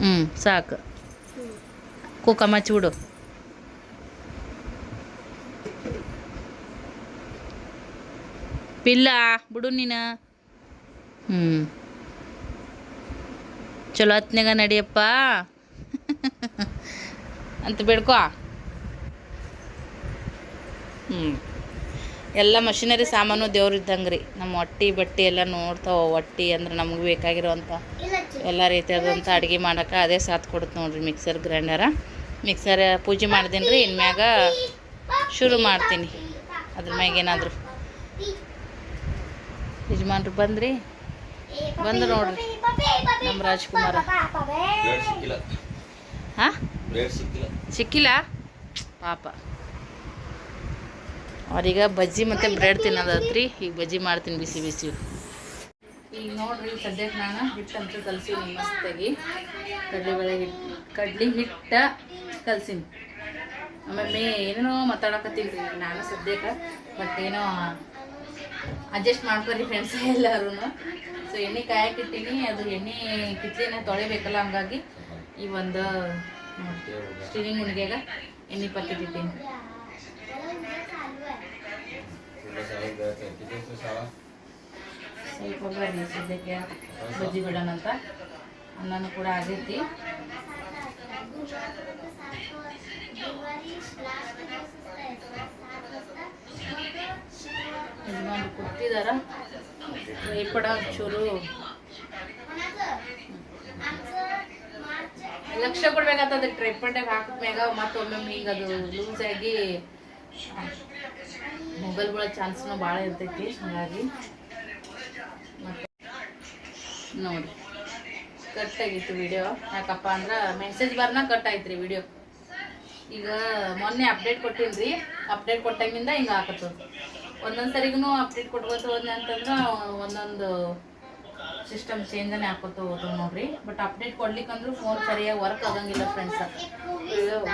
ಹ್ಞೂ ಸಾಕು. ಕುಕ್ಕ ಮಚ್ಚಿಬಿಡು ಪಿಲ್ಲ ಬಿಡು ನೀನು. ಹ್ಞೂ ಚಲೋ ಹೊತ್ನಾಗ ನಡಿಯಪ್ಪ. ಅಂತ ಬೇಡ್ಕೋ. ಹ್ಞೂ ಎಲ್ಲ ಮಷಿನರಿ ಸಾಮಾನು ದೇವ್ರು ಇದ್ದಂಗೆ ರೀ ನಮ್ಮ ಹೊಟ್ಟಿ ಬಟ್ಟೆ ಎಲ್ಲ ನೋಡ್ತಾವೆ ಹೊಟ್ಟಿ ಅಂದ್ರೆ ನಮಗೆ ಬೇಕಾಗಿರೋವಂಥ ಎಲ್ಲ ರೀತಿಯಾದಂಥ ಅಡುಗೆ ಮಾಡೋಕೆ ಅದೇ ಸಾಥ್ ಕೊಡುತ್ತೆ ನೋಡ್ರಿ ಮಿಕ್ಸರ್ ಗ್ರೈಂಡರ ಮಿಕ್ಸರ್ ಪೂಜೆ ಮಾಡ್ತೀನಿ ರೀ ಇನ್ಮ್ಯಾಗ ಶುರು ಮಾಡ್ತೀನಿ. ಅದ್ರ ಮ್ಯಾಗ ಏನಾದರೂ. ಯಜಮಾನ್ರು ಬಂದ್ರಿ? ಬಂದು ನೋಡ್ರಿ. ನಮ್ಮ ರಾಜ್ಕುಮಾರ. ಹಾ? ಬ್ರೆಡ್ ಸಿಕ್ಕಿಲ್ಲ. ಸಿಕ್ಕಿಲ್ಲ? ಪಾಪ. ಅವ್ರೀಗ ಬಜ್ಜಿ ಮತ್ತು ಬ್ರೆಡ್ ತಿನ್ನೋದತ್ರಿ. ಈಗ ಬಜ್ಜಿ ಮಾಡ್ತೀನಿ ಬಿಸಿ ಬಿಸಿ. ಈಗ ನೋಡ್ರಿ ಸದ್ಯಕ್ಕೆ ನಾನು ಹಿಟ್ಟಂತೂ ಕಲ್ಸೀನಿ ಮಸ್ತಾಗಿ. ಕಡಲೆಬೇಳೆ ಹಿಟ್ಟು ಕಡ್ಲಿ ಹಿಟ್ಟ ಕಲ್ಸೀನಿ. ಆಮೇಲೆ ಏನೇನೋ ಮಾತಾಡಕತ್ತೀನಿ ರೀ ನಾನು ಸದ್ಯಕ್ಕೆ ಬಟ್ ಏನೋ ಅಡ್ಜಸ್ಟ್ ಮಾಡ್ಕೊರಿ ಫ್ರೆಂಡ್ಸ್ ಎಲ್ಲರೂ ಸೊ ಎಣ್ಣೆ ಕಾಯಕ್ಕೆ ಇಟ್ಟೀನಿ ಅದು ಎಣ್ಣೆ ಕಿತ್ಲಿನ ತೊಳಿಬೇಕಲ್ಲ ಹಂಗಾಗಿ. ಈ ಒಂದು ಸ್ಟೀಲಿಂಗ್ ಉಣಿಗೆಗ ಎಣ್ಣೆ ಪತ್ತಿದ್ದೀನಿ ಸ್ವಲ್ಪ ಬರ್ರಿ ಸದ್ಯಕ್ಕೆ ಬಜ್ಜಿ ಬಿಡೋಣ ಅಂತ. ಅನ್ನನೂ ಕೂಡ ಆಗೈತಿ. ಯಜಮಾನ್ರು ಕೊಟ್ಟಿದಾರ ಏಪಡ ಚೂರು ಲಕ್ಷ ಅದಕ್ಕೆ ಟ್ರೈಪಂಟಾಗ ಹಾಕಿದ್ಮ್ಯಾಗ ಮತ್ತೊಮ್ಮೆ ಈಗ ಅದು ಲೂಸ್ ಆಗಿ ಮೊಬೈಲ್ ಬೀಳೋ ಚಾನ್ಸ್ನು ಭಾಳ ಇರ್ತೈತಿ, ಹಾಗಾಗಿ. ನೋಡಿ ಕಟ್ ಆಗಿತ್ತು ವಿಡಿಯೋ ಯಾಕಪ್ಪ ಅಂದ್ರೆ ಮೆಸೇಜ್ ಬರ್ನ ಕಟ್ ಆಯ್ತು ರೀ ವಿಡಿಯೋ ಈಗ ಮೊನ್ನೆ ಅಪ್ಡೇಟ್ ಕೊಟ್ಟಿನ್ರಿ ಅಪ್ಡೇಟ್ ಕೊಟ್ಟಾಗಿಂದ ಹಿಂಗೆ ಹಾಕತ್ತು ಒಂದೊಂದು ಸರಿಗೂ ಅಪ್ಡೇಟ್ ಕೊಟ್ಕೋತ ಹೋದ್ನೆ ಅಂತಂದ್ರೆ ಒಂದೊಂದು ಸಿಸ್ಟಮ್ ಚೇಂಜನೇ ಹಾಕೋತ ಹೋದ್ರು ನೋಡ್ರಿ. ಬಟ್ ಅಪ್ಡೇಟ್ ಕೊಡ್ಲಿಕ್ಕಂದ್ರೂ ಫೋನ್ ಸರಿಯಾಗಿ ವರ್ಕ್ ಆಗಂಗಿಲ್ಲ ಫ್ರೆಂಡ್ಸ್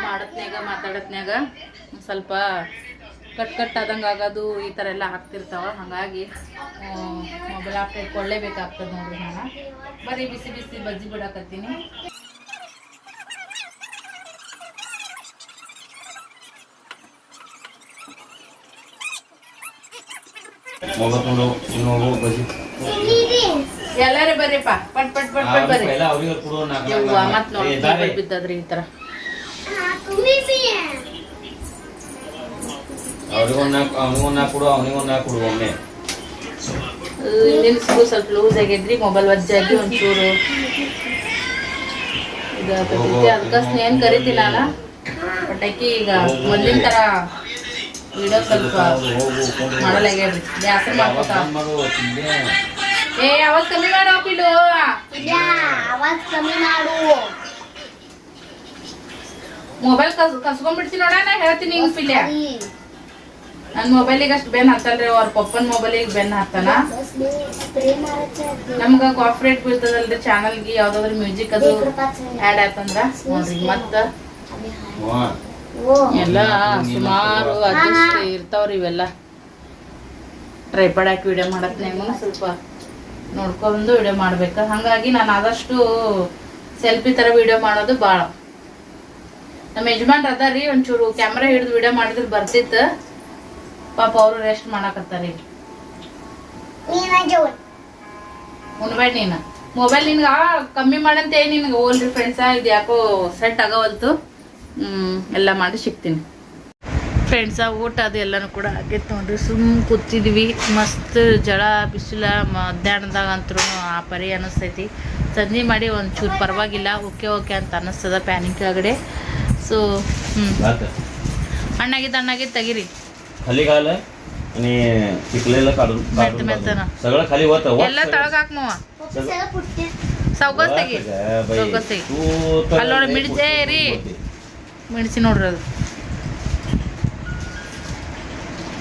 ಮಾಡತ್ನಾಗ ಮಾತಾಡತ್ನಾಗ ಸ್ವಲ್ಪ ಕಟ್ ಕಟ್ ಆದಂಗೆ ಆಗೋದು ಈ ಥರ ಎಲ್ಲ ಆಗ್ತಿರ್ತಾವ. ಹಾಗಾಗಿ ಮೊಬೈಲ್ ಅಪ್ಡೇಟ್ ಕೊಡಲೇಬೇಕಾಗ್ತದೆ ನೋಡ್ರಿ ನಾನು. ಬರೀ ಬಿಸಿ ಬಿಸಿ ಬಜ್ಜಿ ಬಿಡಾಕತ್ತೀನಿ. ಮೊಬೈಲ್ ಬಜ್ಜಿ. ಎಲ್ಲಾರೇ ಬರ್ರಿಪ್ಪ. ಪಟ್ ಪಟ್ ಪಟ್ ಪಟ್ ಬರ್ರಿ. ಯವ್ವ ಮತ್ ನೋಡಿ ದಾರಿ. ಬಿದ್ದದ್ರಿ ಈ ತರ. ಸ್ಕೂಲ್ ಸ್ವಲ್ಪ ಲೂಸ್ ಆಗೈತ್ರಿ ಮೊಬೈಲ್ ವಜ್ಜಾಗಿ ಒಂಚೂರು. ಇದು ಅದಕ್ಕೆ ಏನ್ ಕರಿತಿಲ್ಲ ಅಲ್ಲ? ಬಟ್ ಈಗ ಮೊದಲಿನ ತರ ವಿಡಿಯೋ ಸ್ವಲ್ಪ ಮಾಡಲಾಗ್ಯಾಡ್ರಿ ಬ್ಯಾಸರ ಮಾಡ್ಕೊತ. ಏ ಅವಾಗ ಕಮ್ಮಿ ಮಾಡೋ ಇಲ್ಲ ಆವಾಜ್ ಕಮ್ಮಿ ಮಾಡು ಮೊಬೈಲ್ ಕಸ್ ಕಸ್ಕೊಂಡ್ಬಿಡ್ತೀನಿ ನೋಡ ನಾ ಹೇಳ್ತೀನಿ ಹಿಂಗ್ ಪಿಲ್ಯ ನನ್ನ ಮೊಬೈಲಿಗೆ ಅಷ್ಟು ಬೆನ್ ಹತ್ತಲ್ರಿ ಅವ್ರ ಪಪ್ಪನ್ ಮೊಬೈಲಿಗೆ ಬೆನ್ ಹಾಕ್ತಾನ. ನಮ್ಗೆ ಕಾಫ್ರೇಟ್ ಬೀಳ್ತದಲ್ರಿ ಚಾನಲ್ಗೆ ಯಾವ್ದಾದ್ರು ಮ್ಯೂಸಿಕ್ ಅದು ಆ್ಯಡ್ ಆಯ್ತಂದ್ರ ನೋಡ್ರಿ ಮತ್ತ? ಓ. ಎಲ್ಲ ಸುಮಾರು ಅಡ್ಜಸ್ಟ್ ಇರ್ತಾವ್ರಿ ಇವೆಲ್ಲ. ಟ್ರೈಪಾಡ್ ಹಾಕಿ ವಿಡಿಯೋ ಮಾಡತ್ನಾಗ ಸ್ವಲ್ಪ. ನೋಡ್ಕೊಂಡು ವಿಡಿಯೋ ಮಾಡ್ಬೇಕು. ಹಂಗಾಗಿ ನಾನು ಆದಷ್ಟು ಸೆಲ್ಫಿ ತರ ವಿಡಿಯೋ ಮಾಡೋದು ಭಾಳ ನಮ್ಮ ಯಜಮಾನ್ರು ರೀ ಒಂಚೂರು ಕ್ಯಾಮ್ರಾ ಹಿಡಿದು ವಿಡಿಯೋ ಮಾಡಿದ್ರೆ ಬರ್ತಿತ್ತು. ಪಾಪ ಅವರು ರೆಸ್ಟ್ ಮಾಡಕತ್ತಾರಿ ಉಣ್ಬೇಡ ನೀನು? ಮೊಬೈಲ್ ನಿನ್ಗೆ ಕಮ್ಮಿ ಮಾಡಂತ ಏನ್ ನಿನ್ಗೆ? ಓಲ್ರಿ ಫ್ರೆಂಡ್ಸ ಇದು ಯಾಕೋ ಸೆಟ್ ಆಗವಲ್ತು. ಹ್ಮ್ ಎಲ್ಲ ಮಾಡಿ ಸಿಗ್ತೀನಿ. ಫ್ರೆಂಡ್ಸ ಊಟ ಅದು ಎಲ್ಲನೂ ಕೂಡ ಆಗೈತೆ ನೋಡ್ರಿ ಸುಮ್ಮ ಕೂತಿದ್ವಿ. ಮಸ್ತ್ ಜಳ ಬಿಸಿಲ ಮಧ್ಯಾಹ್ನದಾಗ ಅಂತರೂ ಆ ಪರಿ ಅನಿಸ್ತೈತಿ. ಸಂಜೆ ಮಾಡಿ ಒಂಚೂರು ಪರವಾಗಿಲ್ಲ. ಓಕೆ ಓಕೆ ಅಂತ ಅನ್ನಿಸ್ತದ ಪ್ಯಾನಿಕ್ ಕೆಳಗಡೆ. ಸೊ ಹ್ಞೂ ಅಣ್ಣಾಗಿದ್ದು ಅಣ್ಣಾಗಿದ್ದು ತೆಗೀರಿ. ಎಲ್ಲ ತಳಗ ಹಾಕ್ಮವ ಸೌಗಸ್ ತೆಗಿ ಸೌಗಸ್ ತೆಗಿ ಮಿಡ್ಸೇ ರೀ ಮಿಡ್ಸಿ ನೋಡ್ರಿ ಅದು.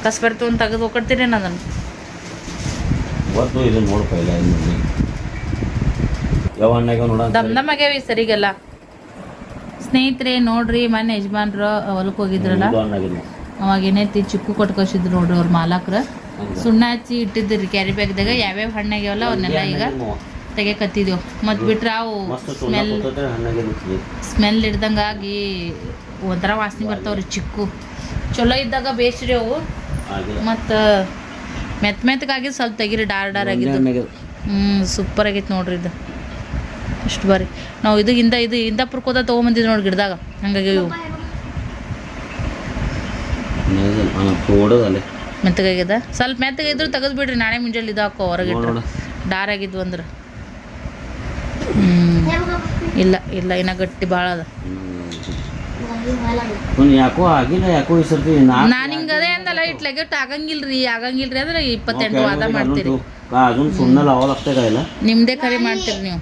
ಕಸ್ಬರ್ತು ಅಂತ ತೆಗೆದು ಹೋಗ್ಕೊಡ್ತೀರಿ ಅದನ್ನು? ದಮ್ ದಮ್ ಆಗ್ಯಾವ ಸರಿಗೆಲ್ಲ. ಸ್ನೇಹಿತರೆ ನೋಡ್ರಿ ಮನೆ ಯಜಮಾನ್ರು ಹೊಲಕ್ಕೆ ಹೋಗಿದ್ರಲ್ಲ? ಅವಾಗ ಏನೈತಿ ಚಿಕ್ಕು ಕೊಟ್ಟು ಕಳ್ಸಿದ್ರು ನೋಡ್ರಿ ಅವ್ರ ಮಾಲಕ್ರ. ಸುಣ್ಣ ಹಚ್ಚಿ ಇಟ್ಟಿದ್ರಿ ಕ್ಯಾರಿ ಬ್ಯಾಗ್ದಾಗ ಯಾವ್ಯಾವ ಹಣ್ಣಾಗ್ಯಾವಲ್ಲ ಅವನ್ನೆಲ್ಲ ಈಗ ತೆಗೆಕತ್ತಿದೇವು. ಮತ್ತು ಬಿಟ್ರೆ ಅವು ಸ್ಮೆಲ್ ಸ್ಮೆಲ್ ಹಿಡ್ದಂಗಾಗಿ ಒಂಥರ ವಾಸನೆ ಬರ್ತಾವ್ರಿ ಚಿಕ್ಕು. ಚಲೋ ಇದ್ದಾಗ ಬೇಸ್ರಿ ಅವು. ಮತ್ತು ಮೆತ್ ಮೆತ್ತಗಾಗಿದ್ದು ಸ್ವಲ್ಪ ತೆಗೀರಿ ಡಾರ್ ಡಾರ್ ಆಗಿದ್ದು. ಹ್ಞೂ ಸೂಪರ್ ಆಗೈತೆ ನೋಡ್ರಿ ಇದು. ಇಷ್ಟು ಬಾರಿ ನಾವು ಇದು ಇಂದ ಇದು ಇಂದ ಪುರ್ಕೋದ ತೊಗೊಂಬಂದಿದ್ದು ನೋಡಿ ಗಿಡದಾಗ. ಹಂಗಾಗಿ ಇವು. ಮೆತ್ತಗಾಗ್ಯದ ಸ್ವಲ್ಪ ಮೆತ್ತಗಿದ್ರು ತೆಗೆದು ಬಿಡ್ರಿ ನಾಳೆ ಮುಂಜಾನೆ ಇದು ಹಾಕೋ ಹೊರಗೆ ಡಾರ್ ಆಗಿದ್ವು ಅಂದ್ರೆ. ಹ್ಞೂ ಇಲ್ಲ ಇಲ್ಲ ಇನ್ನ ಗಟ್ಟಿ ಭಾಳ ಅದ. ಯಾಕೋ ಆಗಿಲ್ಲ ಯಾಕೋ ಈ ಸರ್ತಿ ನಾನು ಹಿಂಗ ಅದೇ ಅಂದಲ್ಲ ಇಟ್ಲ ಗಿಟ್ ಆಗಂಗಿಲ್ರಿ ಆಗಂಗಿಲ್ರಿ ಅಂದ್ರೆ ಇಪ್ಪತ್ತೆಂಟು ವಾದ ಮಾಡ್ತೀರಿ. ಸುಮ್ಮನೆ ಲಾವಲ್ ಆಗ್ತಾ ಇಲ್ಲ? ನಿಮ್ದೇ ಕರೆ ಮಾಡ್ತೀರಿ ನೀವು.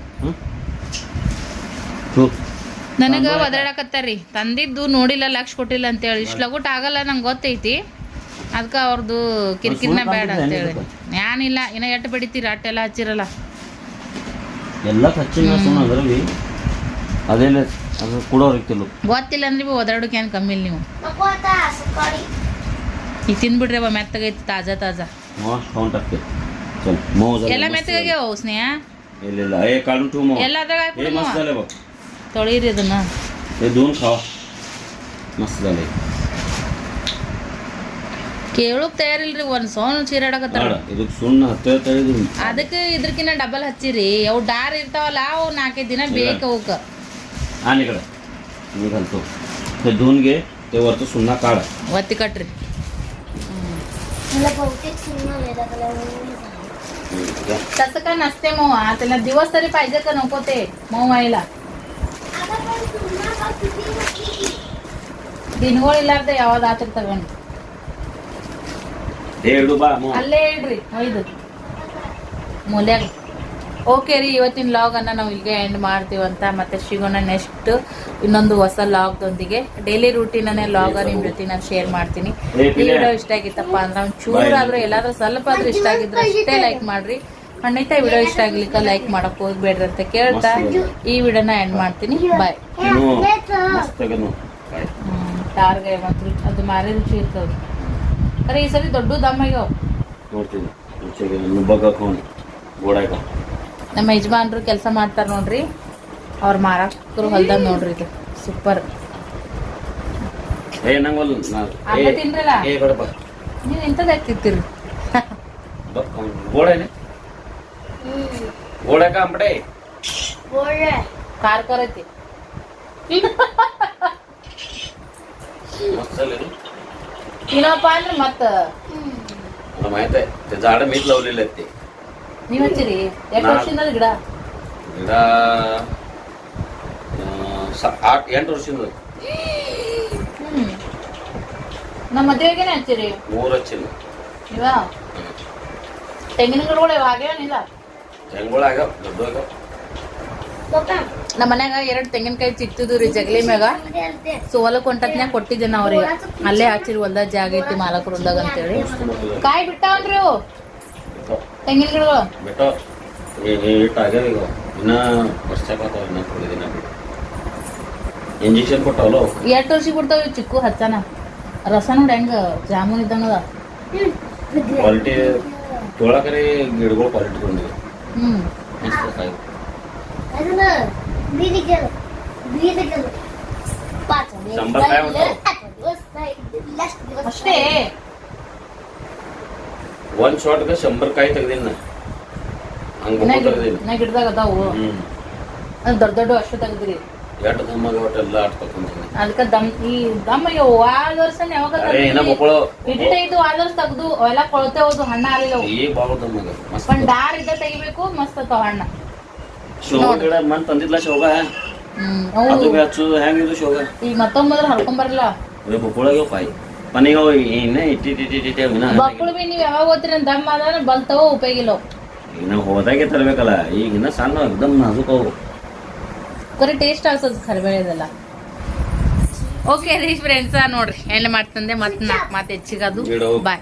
ನನಗೆ ಒದರಾಡಕತ್ತಾರ್ರಿ. ತಂದಿದ್ದು ನೋಡಿಲ್ಲ ಲಕ್ಷ ಕೊಟ್ಟಿಲ್ಲ ಅಂತೇಳಿ. ಇಷ್ಟು ಲಗುಟ್ ಆಗಲ್ಲ ನಂಗೆ ಗೊತ್ತೈತಿ. ಅದಕ್ಕೆ ಅವ್ರದ್ದು ಕಿರಿಕಿರಿನ ಬೇಡ ಅಂತೇಳಿ. ಏನಿಲ್ಲ ಇನ್ನ ಎಟ್ಟು ಬೆಡಿತೀರಿ? ಅಟ್ಟೆಲ್ಲ ಹಚ್ಚಿರಲ್ಲ. ಎಲ್ಲ ಅದರಲ್ಲಿ. ಅದೇ ಅದು ಕೊಡೋರಿಗೆ ತಿನ್ನು ಗೊತ್ತಿಲ್ಲ ಅಂದ್ರೆ ಭೀ ಓದಾಡೋಕೆ ಏನು ಕಮ್ಮಿ ಇಲ್ಲ ನೀವು. ಈಗ ತಿನ್ಬಿಡ್ರಿ ಅವ ಮೆತ್ತಗೈತಿ ತಾಜಾ ತಾಜಾ. ಎಲ್ಲ ಮೆತ್ತಗಾಗ್ಯಾವ ಸ್ನೇಹ? ಎಲ್ಲ ತೊಳೀರಿ ಅದನ್ನ. ಏ ತಯಾರಿಲ್ರಿ ಒಂದ್ ಸೋನ್ ಚೀರಾಡಕತ್ತಾರ. ಸುಣ್ಣ ಅದಕ್ಕೆ ಇದ್ರಕಿನ್ನ ಡಬಲ್ ಹಚ್ಚಿರಿ. ಅವು ಡಾರ್ ಇರ್ತಾವಲ್ಲ ಅವು ನಾಲ್ಕೈದು ದಿನ ಬೇಕು ಅವಕ್ಕೆ आणि इकडे मी घालतो ते धुवून घे ते वरचं सुन्ना काढ ಒತ್ತಿ ಕಟ್ರಿ मला बहुतेक सुन्न वेदा घ्या. तसं काय नसते मऊ त्याला दिवस तरी पाहिजे का नको ते मऊ व्हायला आता पण सुन्न का किती नक्की ದಿನಗಳು ಇಲ್ಲಾರ್ದ ಯಾವ್ದು ಆತರ ತಗೊಂಡು हे इडू बा मग ಅಲ್ಲೇ ಇಡ್ರಿ ಒಯ್ದು ಮೂಲ್ಯಾಗ ಓಕೆ ರೀ ಇವತ್ತಿನ ಲಾಗ್ ಅನ್ನ ನಾವು ಇಲ್ಲಿಗೆ ಎಂಡ್ ಮಾಡ್ತೀವಿ ಅಂತ. ಮತ್ತೆ ಸಿಗೋಣ ನೆಕ್ಸ್ಟ್ ಇನ್ನೊಂದು ಹೊಸ ಲಾಗ್ ದೊಂದಿಗೆ. ಡೈಲಿ ರೂಟೀನೇ ಲಾಗ ನಿಮ್ಮ ಜೊತೆ ನಾನು ಶೇರ್ ಮಾಡ್ತೀನಿ. ಈ ವಿಡಿಯೋ ಇಷ್ಟ ಆಗಿತ್ತಪ್ಪ ಅಂದ್ರೆ ಒಂದು ಚೂರಾದರೂ ಎಲ್ಲಾದರೂ ಸ್ವಲ್ಪ ಆದ್ರೂ ಇಷ್ಟ ಆಗಿದ್ರೆ ಅಷ್ಟೇ ಲೈಕ್ ಮಾಡ್ರಿ. ಖಂಡಿತ ವಿಡಿಯೋ ಇಷ್ಟ ಆಗ್ಲಿಕ್ಕೆ ಲೈಕ್ ಮಾಡಕ್ ಹೋಗ್ಬೇಡ್ರಿ ಅಂತ ಕೇಳ್ತಾ ಈ ವಿಡಿಯೋನ ಎಂಡ್ ಮಾಡ್ತೀನಿ. ಬಾಯ್ ಟಾರ್ಗೆ ಅದು ಮಾರಿ ರುಚಿ ಇರ್ತದ ಅರೆ ಈ ಸರಿ ದೊಡ್ಡ ದಮ್ಮಾಗ್ಯಾವ ನೋಡ್ತೀನಿ ರುಚಿಗೆ ನಮ್ಮ ಯಜಮಾನ್ರು ಕೆಲಸ ಮಾಡ್ತಾರೆ ನೋಡ್ರಿ. ಅವ್ರು ಮಾರಾಕ್ರು ಹೊಲ್ದಾಗ ನೋಡ್ರಿ ಇದು. ಸೂಪರ್. ನೀವು ಇಂಥದ್ದು ಹಾಕ್ತಿರ್ತೀರಿ ಖಾರ ಐತಿ ಅಂದ್ರೆ ಮತ್ತೆ. ಜಾಡ ಮೀಟ್ ಲವ್ಲಿಲ್ಲ ಐತಿ ನೀವು ಹಚ್ಚಿರಿ. ಎಷ್ಟು ವರ್ಷದಿಂದ ಗಿಡ. ಗಿಡ ಎಂಟು ವರ್ಷದಿಂದ. ನಮ್ಮ ಮದುವೆಗೇನೆ ಹಚ್ಚಿರಿ. ಮೂರು ಹಚ್ಚಿಲ್ಲ. ಇವಾ? ತೆಂಗಿನ ಗಿಡಗಳು ಆಗ್ಯಾನಿಲ್ಲ ತೆಂಗುಗಳು ಆಗ್ಯಾವ ದೊಡ್ಡ ನಮ್ಮ ಮನ್ಯಾಗ ಎರಡು ತೆಂಗಿನಕಾಯಿ ಚಿಕ್ತಿದ್ವು ರೀ ಜಗಲಿ ಮ್ಯಾಗ. ಸೊ ಹೊಲಕ್ಕೆ ಹೊಂಟತ್ನ್ಯಾಗ ಕೊಟ್ಟಿದ್ದೆ ನಾವ್ರಿ ಅಲ್ಲೇ ಹಚ್ಚಿರಿ ಹೊಲ್ದಾಗ ಜಾಗ ಐತಿ ಮಾಲಕರು ಹೊಲ್ದಾಗ ಅಂತೇಳಿ. ಕಾಯಿ ಬಿಟ್ಟಾವನ್ರಿ ಅವು? ತೆಂಗಿನ ಗಿಡಗಳು ಬೆಟ್ಟ ಏಟ್ ಆಗ್ಯಾವ ಈಗ. ಇನ್ನ ವರ್ಷಕ್ಕಾತಾವ ಇನ್ನ ಥೋಡೆ ದಿನ ಬಿಟ್ಟು ಇಂಜೆಕ್ಷನ್ ಕೊಟ್ಟವಲ್ಲ. ಎಷ್ಟು ವರ್ಷ ಬಿಡ್ತಾವ ಚಿಕ್ಕು ಹಚ್ಚನ. ರಸ ನೋಡಿ ಹೆಂಗ ಜಾಮೂನ್ ಇದ್ದಂಗದ ಕ್ವಾಲಿಟಿ ತೊಳಕರಿ ಗಿಡಗಳು ಕ್ವಾಲಿಟಿ ಬಂದಿವೆ ಹ್ಞೂ ಕಾಯಿ ಒಂದ್ ಶಾಟ್ಗೆ ಶಂಬರ್ ಕಾಯಿ ತೆಗ್ದಿನ ಹಂಗ ಗಿಡದಾಗ ಅದಾವು? ಅದ್ ದೊಡ್ಡ ದೊಡ್ಡ ಅಷ್ಟು ತೆಗ್ದಿರಿ. ಎಷ್ಟು ದಮ್ಮಾಗ ಒಟ್ಟೆಲ್ಲ ಅದಕ್ಕ ದಮ್ ಈ ದಮ್ಮ ಆದ ವರ್ಷ ಯಾವಾಗ ಇಟ್ಟಿಟ್ಟೆ ಇದ್ದು ಆದ ವರ್ಷ ತೆಗ್ದು ಅವೆಲ್ಲ ಕೊಳತೆ ಹೋದು ಹಣ್ಣ ಆಗಲಿಲ್ಲ. ಈ ದಮ್ಮಾಗ ಒಂದ್ ಡಾರ್ ಇದ್ದ ತೆಗಿಬೇಕು ಮಸ್ತ್ ಅತ್ತಾವ ಹಣ್ಣ. ಶೋಭಾ ಗಿಡ ಮನ್ ತಂದಿದ್ಲ ಶೋಗ ಹ್ಮ್ ಅದು ಹೆಂಗಿದು ಶೋಗ ಈಗ ಮತ್ತೊಂಬದ್ರ ಹರ್ಕೊಂಬರಲ್ಲ ಅದೇ ಬೊಕ್ಕಳಾಗ್ಯಾವ ಕಾಯಿ ಮನೆಗೆ ಹೋಗಿ ಇನ್ನ ಇಟ್ಟಿ ಇಟ್ಟಿ ಇಟ್ಟಿ ಇನ್ನ ಮಕ್ಕಳು ಬಿ ನೀವು ಯಾವಾಗ ಓದ್ತೀರಿ ಅಂತ ದಮ್ ಆದ್ರೆ ಬಲ್ತಾವ ಉಪಯೋಗಿಲ್ಲ? ಹೋದಾಗೆ ತರಬೇಕಲ್ಲ ಈಗಿನ ಇನ್ನ ಸಣ್ಣ ಎಕ್ದಮ್ ನಾಜುಕ್ ಅವು ಬರೀ ಟೇಸ್ಟ್ ಆಗ್ತದೆ ಕರಿಬೇಳೆದೆಲ್ಲ ಓಕೆ ರೀ ಫ್ರೆಂಡ್ಸ ನೋಡ್ರಿ ಎಣ್ಣೆ ಮಾಡ್ತಂದೆ ಮತ್ತೆ ನಾಲ್ಕು ಮಾತು ಹೆಚ್ಚಿಗದು ಅದು. ಬಾಯ್